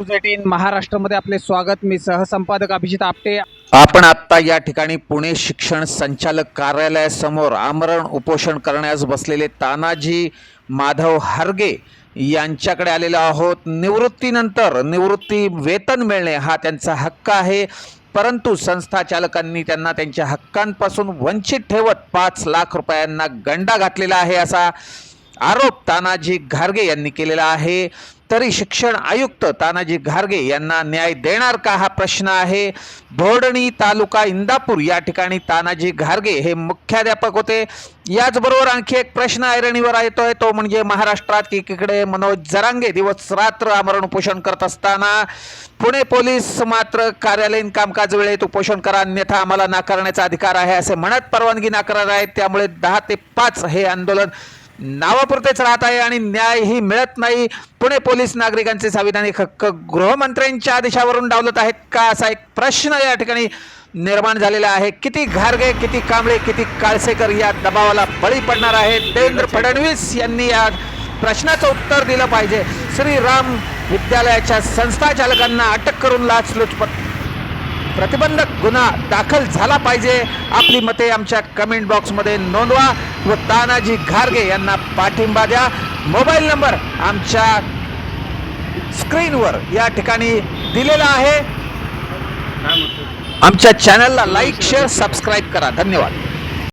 News महाराष्ट्रामध्ये आपले स्वागत. मी सहसंपादक अभिजित आपटे. आपण आत्ता या ठिकाणी पुणे शिक्षण संचालक कार्यालयासमोर आमरण उपोषण करण्यास बसलेले तानाजी माधव हार्गे यांच्याकडे आलेलो आहोत. निवृत्तीनंतर निवृत्ती वेतन मिळणे हा त्यांचा हक्क आहे. परंतु संस्था चालकांनी त्यांना त्यांच्या हक्कांपासून वंचित ठेवत पाच लाख रुपयांना गंडा घातलेला आहे असा आरोप तानाजी घारगे यांनी केलेला आहे. तरी शिक्षण आयुक्त तानाजी घारगे यांना न्याय देणार का हा प्रश्न आहे? भोडणी तालुका इंदापूर या ठिकाणी तानाजी घारगे हे मुख्याध्यापक होते. याचबरोबर आणखी एक प्रश्न ऐरणीवर येतोय. तो म्हणजे महाराष्ट्रात एकीकडे मनोज जरांगे दिवस रात्र आमरण उपोषण करत असताना पुणे पोलीस मात्र कार्यालयीन कामकाज वेळेत उपोषण करा अन्यथा आम्हाला नाकारण्याचा अधिकार आहे असे म्हणत परवानगी नाकारणार आहेत. त्यामुळे दहा ते पाच हे आंदोलन नावापुरतेच राहत आहे आणि न्यायही मिळत नाही. पुणे पोलीस नागरिकांचे संविधानिक हक्क गृहमंत्र्यांच्या आदेशावरून डावलत आहेत का असा एक प्रश्न या ठिकाणी निर्माण झालेला आहे. किती घारगे किती कांबळे किती काळसेकर या दबावाला बळी पडणार आहेत देवेंद्र फडणवीस यांनी या प्रश्नाचं उत्तर दिलं पाहिजे. श्रीराम विद्यालयाच्या संस्थाचालकांना अटक करून लाचलुचपत प्रतिबंधक गुन्हा दाखल झाला पाहिजे. आपली मते आमच्या कमेंट बॉक्समध्ये नोंदवा व तानाजी घारगे यांना पाठिंबा द्या. मोबाईल नंबर आमच्या स्क्रीनवर या ठिकाणी दिलेला आहे. आमच्या चॅनलला लाईक शेअर सबस्क्राईब करा. धन्यवाद.